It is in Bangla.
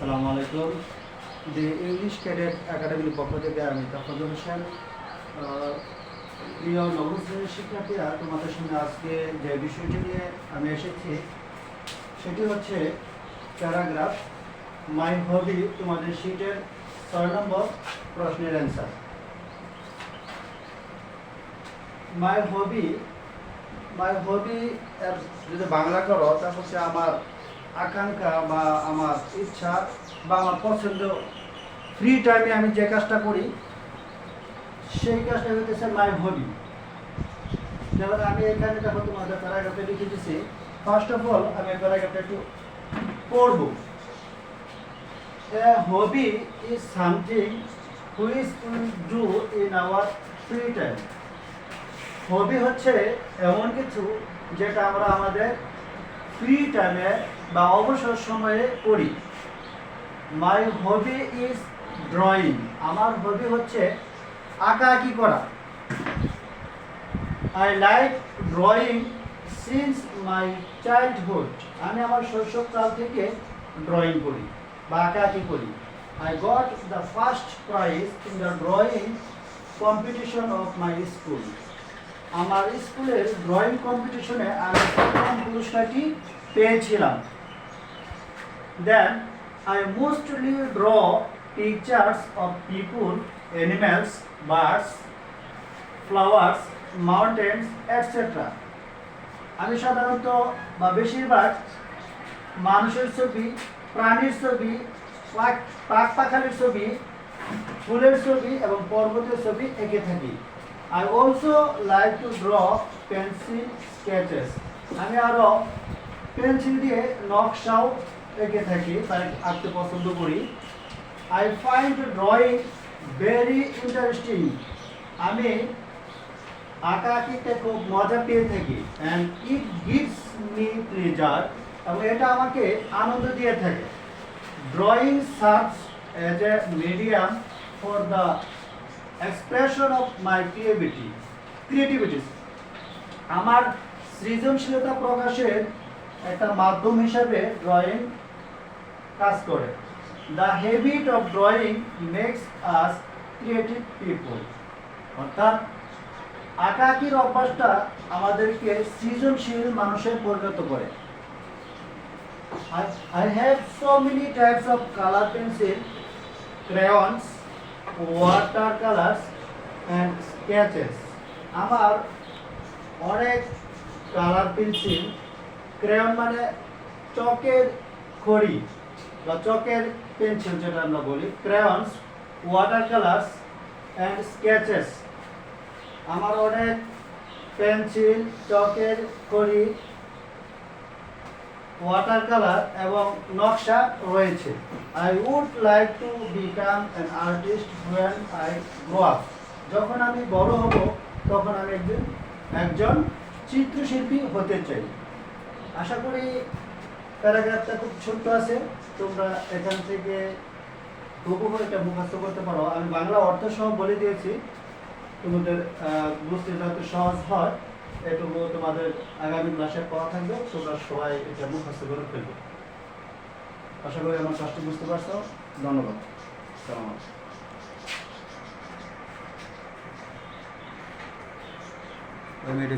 আসসালামু আলাইকুম। দি ইংলিশ ক্যাডেট একাডেমির পক্ষ থেকে আমি তাফাজুল হোসেন প্রিয় নবম শ্রেণির শিক্ষার্থীরা, তোমাদের সঙ্গে আজকে যে বিষয়টি নিয়ে আমি এসেছি, সেটি হচ্ছে প্যারাগ্রাফ। মাই হবি তোমাদের শীটের ছয় নম্বর প্রশ্নের অ্যান্সার। মাই হবি মাই হবি যদি বাংলা করো তা হচ্ছে আমার আকাঙ্ক্ষা বা আমার ইচ্ছা বা আমার পছন্দ ফ্রি টাইমে আমি যে কাজটা করি, সেই কাজটা হইতেছে মাই হবি যেমন আমি এখানে দেখো তোমাদের প্যারাগ্রাফে লিখে দিচ্ছি ফার্স্ট অফ অল আমি প্যারাগ্রাফটা একটু পড়ব A hobby is something which do in our free time. হবি হচ্ছে এমন কিছু যেটা আমরা আমাদের ফ্রি টাইমে বা অবসর সময়ে পড়ি। মাই হবি ইজ ড্রয়িং আমার হবি হচ্ছে আঁকা আঁকাআঁকি করা। I like drawing since my childhood আমি আমার শৈশবকাল থেকে ড্রয়িং করি বা আঁকা আঁকাআঁকি করি। I got the first prize in the drawing competition of my school আমার স্কুলের ড্রয়িং কম্পিটিশনে আমি প্রথম পুরস্কারটি পেয়েছিলাম। Then I mostly draw pictures of people animals birds flowers mountains etcetera আমি সাধারণত বা বেশিরভাগ মানুষের ছবি, প্রাণীর ছবি, পাক- পাখ পাখালির ছবি, ফুলের ছবি এবং পর্বতের ছবি এঁকে থাকি। I also like to draw pencil sketches আমি আরও পেন্সিল দিয়ে নকশাও এঁকে থাকি, তাই আঁকতে পছন্দ করি। I find drawing very interesting আমি আঁকা আঁকিতে খুব মজা পেয়ে থাকি। And it gives me pleasure এবং এটা আমাকে আনন্দ দিয়ে থাকে। Drawing serves as a medium for the expression of my creativity creativities আমার সৃজনশীলতা প্রকাশের একটা মাধ্যম হিসাবে ড্রয়িং কাজ করে। The habit of drawing makes us creative people অর্থাৎ আঁকাআঁকির অভ্যাসটা আমাদেরকে সৃজনশীল মানুষে পরিণত করে। I have so many types of color pencil, crayons, watercolors and sketches. আমার অনেক কালার পেন্সিল ক্রেয়ন মানে চকের খড়ি বা চকের পেন্সিল যেটা আমরা বলি। Crayons water colours and sketches আমার অনেক পেন্সিল, চকের খড়ি ওয়াটার কালার এবং নকশা রয়েছে। I would like to become an artist when I grow up যখন আমি বড় হব, তখন আমি একজন একজন চিত্রশিল্পী হতে চাই। আশা করি প্যারাগ্রাফটা খুব ছোট্ট আছে। তোমরা এখান থেকে হুবহু এটা মুখস্থ করতে পারো। আমি বাংলা অর্থ সহ বলে দিয়েছি। তোমাদের বুঝতে যাতে সহজ হয়, এটুকু তোমাদের আগামী ক্লাসে পড়া থাকবে। তোমরা সবাই এটা মুখস্থ করে ফেলবে। আশা করি আমার কাজটি বুঝতে পারছ। ধন্যবাদ। সালাম। আমি এটা